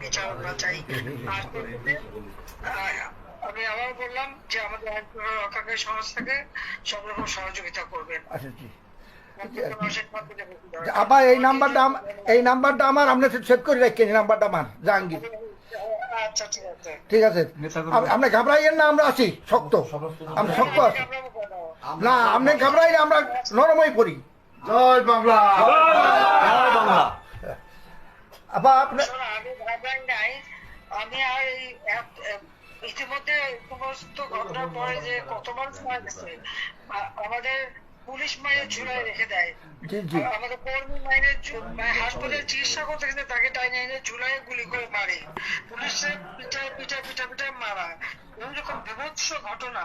বিচার আমরা চাই। আর আমি আবার বললাম যে আমাদের প্রণয়ন সংস্থাকে সব রকম সহযোগিতা করবেন। আচ্ছা জি। মানুষের মধ্যে যাতে যে আবার এই নাম্বারটা এই নাম্বারটা আমার আপনি সেভ করে রাখেন এই নাম্বারটা আমার জাহাঙ্গীর। আচ্ছা ঠিক আছে। ঠিক আছে। আপ- আপনি ঘাবড়াইয়েন না আমরা আছি শক্ত। আমরা শক্ত আছি। না আপনি ঘাবড়াইলে আমরা নরমই পড়ি। জয় বাংলা। জয় বাংলা। আবার আপনি শোনো, আমি ভাবলাম নাই। আমি আর এই ইতিমধ্যে সমস্ত ঘটনার পরে যে কত মানুষ মারা গেছে আমাদের পুলিশ মাইনে ঝুলাই রেখে দেয়। আমাদের কর্মী মাইনে মানে হাসপাতালে চিকিৎসা করতে গেলে তাকে টাইনে এনে ঝুলাই গুলি করে মারে। পুলিশে পিটায় পিটায় পিটা পিটায় মারা। এরকম বিভৎস ঘটনা।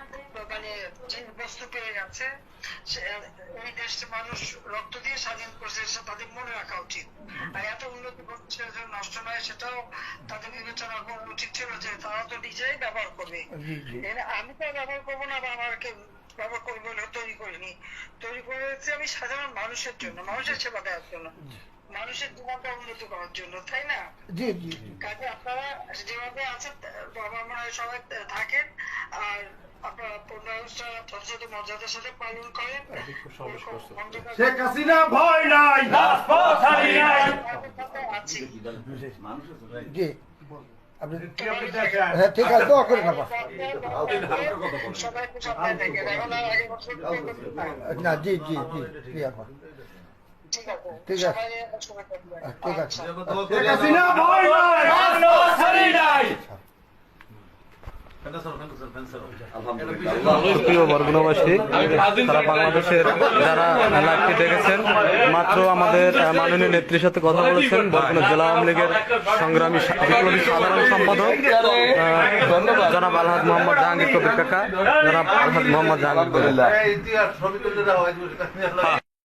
যে বস্তু পেয়ে গেছে এই দেশে মানুষ রক্ত দিয়ে স্বাধীন করছে সেটা তাদের মনে রাখা উচিত। আর এত উন্নতি করছে নষ্ট নয় সেটাও তাদের বিবেচনা করা উচিত ছিল যে তারা তো নিজেই ব্যবহার করবে। আমি তো ব্যবহার করব না বা আমাকে ব্যবহার করব বলে তৈরি করিনি। তৈরি করেছি আমি সাধারণ মানুষের জন্য মানুষের সেবা দেওয়ার জন্য। মানুষের জীবনটা উন্নতি করার জন্য তাই না? জি জি কাজে আপনারা যেভাবে আছেন আমার মনে হয় সবাই থাকেন আর আপনারা পনেরোটা যথাযথ মর্যাদার সাথে পালন করেন। শেখ হাসিনা ভয় নাই। রাজপথ হারিয়ে নাই। আছি। জি। হ্যাঁ ঠিক আছে দোয়া না জি জি জি জি আপা ঠিক আছে। ঠিক আছে। সবাই সবাই ঠিক আছে। শেখ ভয় নাই। রাজপথ হারিয়ে নাই প্রিয় বরগুনাবাসী তারা বাংলাদেশের যারা লাইভটি দেখেছেন মাত্র আমাদের মাননীয় নেত্রীর সাথে কথা বলেছেন বরগুনা জেলা আওয়ামী লীগের সংগ্রামী বিপ্লবী সাধারণ সম্পাদক জনাব আলহাদ মোহাম্মদ জাহাঙ্গীর কবির কাকা জনাব আলহাদ মোহাম্মদ জাহাঙ্গীর